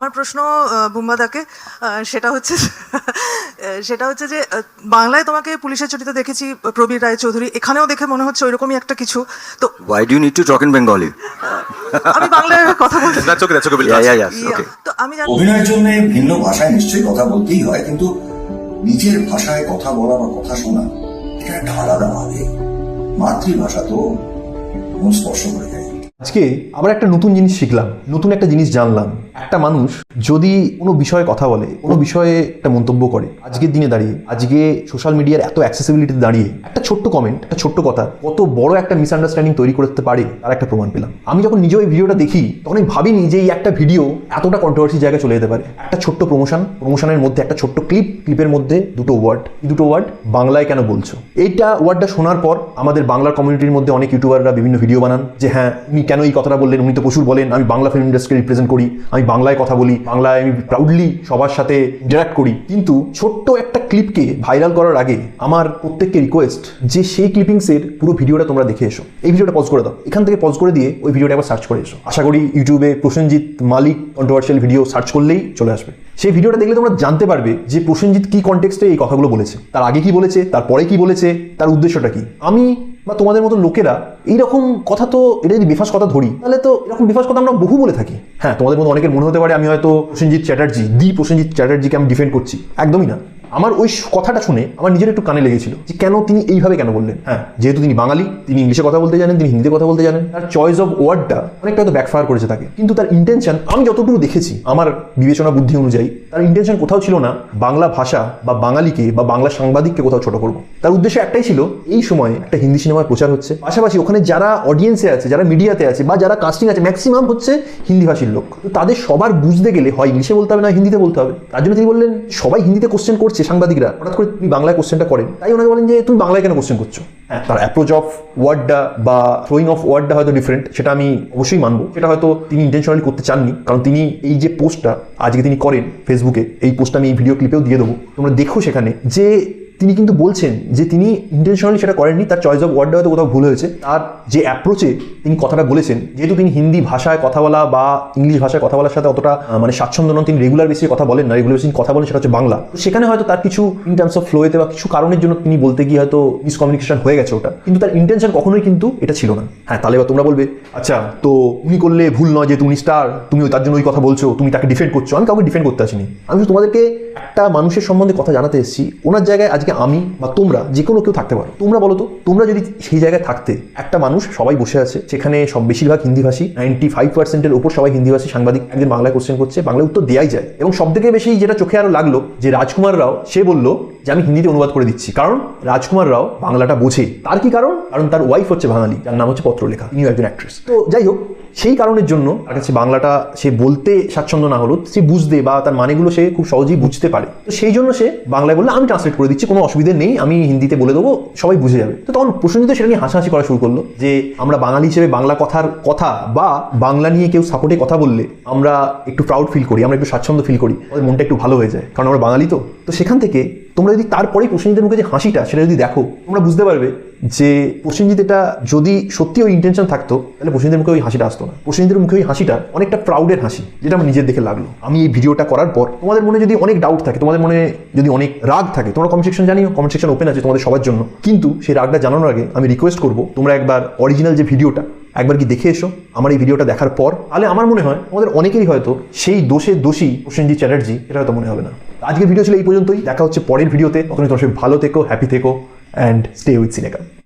আমার প্রশ্ন বুম্বাদাকে সেটা হচ্ছে সেটা হচ্ছে যে বাংলায় তোমাকে পুলিশের চরিত্রে দেখেছি প্রবীর রায়চৌধুরী এখানেও দেখে মনে হচ্ছে ওইরকমই একটা কিছু তো why do need to to talk in Bengali? আমি বাংলায় কথা বলতে ask. yeah, ইয়া, Okay. তো আমি জানি অভিনয়ের জন্য ভিন্ন ভাষায় নিশ্চয়ই কথা বলতেই হয় কিন্তু নিজের ভাষায় কথা বলা বা কথা শোনা এটা একটা আলাদা আবেগ মাতৃভাষা তো মন স্পর্শ করে যায় আজকে আবার একটা নতুন জিনিস শিখলাম নতুন একটা জিনিস জানলাম একটা মানুষ যদি কোনো বিষয়ে কথা বলে, কোনো বিষয়ে একটা মন্তব্য করে, আজকের দিনে দাঁড়িয়ে, আজকে সোশ্যাল মিডিয়ার এত অ্যাক্সেসিবিলিটিতে দাঁড়িয়ে, একটা ছোট্ট কমেন্ট একটা ছোট্ট কথা, কত বড় একটা মিসআন্ডারস্ট্যান্ডিং তৈরি করতে পারে, তার একটা প্রমাণ পেলাম। আমি যখন নিজেও এই ভিডিওটা দেখি তখন আমি ভাবিনি যে এই একটা ভিডিও এতটা কন্ট্রোভার্সি জায়গায় চলে যেতে পারে। একটা ছোট্ট প্রমোশন প্রমোশনের মধ্যে একটা ছোট্ট ক্লিপ ক্লিপের মধ্যে দুটো ওয়ার্ড দুটো ওয়ার্ড বাংলায় কেন বলছো? এইটা ওয়ার্ডটা শোনার পর আমাদের বাংলার কমিউনিটির মধ্যে অনেক ইউটিউবাররা বিভিন্ন ভিডিও বানান, যে হ্যাঁ উনি কেন এই কথাটা বললেন, উনি তো প্রচুর বলেন, আমি বাংলা ফিল্ম ইন্ডাস্ট্রি রিপ্রেজেন্ট করি, আমি বাংলায় কথা বলি, বাংলায় আমি প্রাউডলি সবার সাথে ইন্টারাক্ট করি। কিন্তু ছোট্ট একটা ক্লিপকে ভাইরাল করার আগে আমার প্রত্যেককে রিকোয়েস্ট যে সেই ক্লিপিংসের পুরো ভিডিওটা তোমরা দেখে এসো। এই ভিডিওটা পজ করে দাও। এখান থেকে পজ করে দিয়ে ওই ভিডিওটা একবার সার্চ করে এসো। আশা করি ইউটিউবে Prosenjit Malik controversial video search করলেই চলে আসবে। সেই ভিডিওটা দেখলে তোমরা জানতে পারবে যে প্রসেনজিৎ কি কনটেক্সটে এই কথাগুলো বলেছে, তার আগে কি বলেছে, তারপরে কি বলেছে, তার উদ্দেশ্যটা কি। আমি বা তোমাদের মতো লোকেরা, এইরকম কথা তো, এটা যদি বেফাস কথা ধরি, তাহলে তো এরকম বেফাস কথা আমরা বহু বলে থাকি। হ্যাঁ তোমাদের মতো অনেকের মনে হতে পারে, আমি হয়তো প্রসেনজিৎ চ্যাটার্জি দি প্রসেনজিৎ চ্যাটার্জিকে আমি ডিফেন্ড করছি। একদমই না। আমার ওই কথাটা শুনে আমার নিজের একটু কানে লেগেছিল যে কেন তিনি এইভাবে কেন বললেন? হ্যাঁ যেহেতু তিনি বাঙালি, তিনি ইংলিশে কথা বলতে জানেন, তিনি হিন্দিতে কথা বলতে জানেন, তার চয়েস অফ ওয়ার্ডটা অনেকটা হয়তো ব্যাকফায়ার করেছে তাকে। কিন্তু তার ইন্টেনশন আমি যতটুকু দেখেছি আমার বিবেচনা বুদ্ধি অনুযায়ী, তার ইন্টেনশন কোথাও ছিল না বাংলা ভাষা বা বাঙালিকে বা বাংলা সাংবাদিককে কোথাও ছোট করব। তার উদ্দেশ্য একটাই ছিল, এই সময় একটা হিন্দি সিনেমার প্রচার হচ্ছে। পাশাপাশি ওখানে যারা অডিয়েন্সে আছে, যারা মিডিয়াতে আছে বা যারা কাস্টিং আছে ম্যাক্সিমাম হচ্ছে হিন্দি ভাষীর লোক। তাদের সবার বুঝতে গেলে হয়, ইংলিশে বলতে হবে না, হিন্দিতে বলতে হবে। তার জন্য তিনি বললেন, সবাই হিন্দিতে কোশ্চেন করছে। সাংবাদিকরা। হঠাৎ করে তুমি বাংলায় কোশ্চেনটা করেন। তাই ওনাকে বলেন যে তুমি বাংলায় কেন কোশ্চেন করছ? হ্যাঁ। তার অ্যাপ্রোচ অফ ওয়ার্ডটা বা থ্রোয়িং অফ ওয়ার্ডটা হয়তো ডিফারেন্ট সেটা আমি অবশ্যই মানবো। সেটা হয়তো তিনি ইন্টেনশনালি করতে চাননি। কারণ তিনি এই যে পোস্টটা আজকে তিনি করেন ফেসবুকে এই পোস্টটা আমি এই ভিডিও ক্লিপেও দিয়ে দেবো। তোমরা দেখো সেখানে যে তিনি কিন্তু বলছেন যে তিনি ইন্টেনশনালি সেটা করেননি, তার চয়েস অফ ওয়ার্ডটা হয়তো কোথাও ভুল হয়েছে। তার যে অ্যাপ্রোচে তিনি কথাটা বলেছেন, যেহেতু তিনি হিন্দি ভাষায় কথা বলা বা ইংলিশ ভাষায় কথা বলার সাথে অতটা মানে স্বাচ্ছন্দ্য নন, তিনি রেগুলার বেসিসে কথা বলেন না রেগুলার বেসিস কথা বলেন, সেটা হচ্ছে বাংলা। সেখানে হয়তো তার কিছু ইন টার্মস অফ ফ্লোয়েতে বা কিছু কারণের জন্য তিনি বলতে গিয়ে হয়তো মিসকমিউনিকেশন হয়ে গেছে ওটা। কিন্তু তার ইন্টেনশন কখনোই কিন্তু এটা ছিল না। হ্যাঁ তাহলে তোমরা বলবে আচ্ছা তো উনি করলে ভুল নয় যে তুমি স্টার তুমি তার জন্য ওই কথা বলছো, তুমি তাকে ডিফেন্ড করছ, আমি কাউকে ডিফেন্ড করতে আসিনি। আমি তোমাদেরকে একটা মানুষের সম্বন্ধে কথা জানাতে এসেছি, ওনার জায়গায় আজকে আমি বা তোমরা যে কোনো কেউ থাকতে পারো। তোমরা বলো তো, তোমরা যদি সেই জায়গায় থাকতে, একটা মানুষ সবাই বসে আছে, সেখানে সব বেশিরভাগ হিন্দিভাষী নাইনটি ফাইভ পার্সেন্টের উপর সবাই হিন্দিভাষী সাংবাদিক একদিন বাংলায় কোশ্চেন করছে, বাংলায় উত্তর দেওয়াই যায়। এবং সব থেকে বেশি যেটা চোখে আরও লাগল, যে রাজকুমার রাও, সে বলল যে আমি হিন্দিতে অনুবাদ করে দিচ্ছি। কারণ রাজকুমার রাও বাংলাটা বোঝে। তার কি কারণ? কারণ তার ওয়াইফ হচ্ছে বাঙালি, যার নাম হচ্ছে পত্রলেখা, তিনিও একজন অ্যাক্ট্রেস তো যাই হোক সেই কারণের জন্য তার কাছে বাংলাটা সে বলতে স্বাচ্ছন্দ্য না হলো সে বুঝতে বা তার মানেগুলো সে খুব সহজেই বুঝতে পারে। তো সেই জন্য সে বাংলায় বললে, আমি ট্রান্সলেট করে দিচ্ছি, কোনো অসুবিধা নেই, আমি হিন্দিতে বলে দেবো, সবাই বুঝে যাবে। তো তখন প্রসেনজিৎ সেটা নিয়ে হাসাহাসি করা শুরু করল যে, আমরা বাঙালি হিসেবে বাংলা কথার কথা বা বাংলা নিয়ে কেউ সাপোর্টে কথা বললে আমরা একটু প্রাউড ফিল করি, আমরা একটু স্বাচ্ছন্দ্য ফিল করি, আমাদের মনটা একটু ভালো হয়ে যায়, কারণ আমরা বাঙালি তো। তো সেখান থেকে তোমরা যদি তারপরেই প্রসেনজিতের মুখে যে হাসিটা, সেটা যদি দেখো, তোমরা বুঝতে পারবে যে প্রসেনজিৎ এটা যদি সত্যি ওই ইন্টেনশন থাকতো, তাহলে প্রসেনজিতের মুখে ওই হাসিটা আসতো না। প্রসেনজিতের মুখে ওই হাসিটা অনেকটা প্রাউডের হাসি, যেটা আমার নিজের দেখে লাগল। আমি এই ভিডিওটা করার পর তোমাদের মনে যদি অনেক ডাউট থাকে, তোমাদের মনে যদি অনেক রাগ থাকে, তোমরা কমেন্ট সেকশন জানিও কমেন্ট সেকশন ওপেন আছে তোমাদের সবার জন্য। কিন্তু সেই রাগটা জানানোর আগে আমি রিকোয়েস্ট করব, তোমরা একবার অরিজিনাল যে ভিডিওটা, একবার কি দেখে এসো, আমার এই ভিডিওটা দেখার পর। তাহলে আমার মনে হয় আমাদের অনেকেরই হয়তো সেই দোষের দোষী প্রসেনজিৎ চ্যাটার্জি, এটা হয়তো মনে হবে না। আজকের ভিডিও ছিল এই পর্যন্তই, দেখা হচ্ছে পরের ভিডিওতে তখন তোমার ভালো থেকো হ্যাপি থেকো। and stay with Cinecom.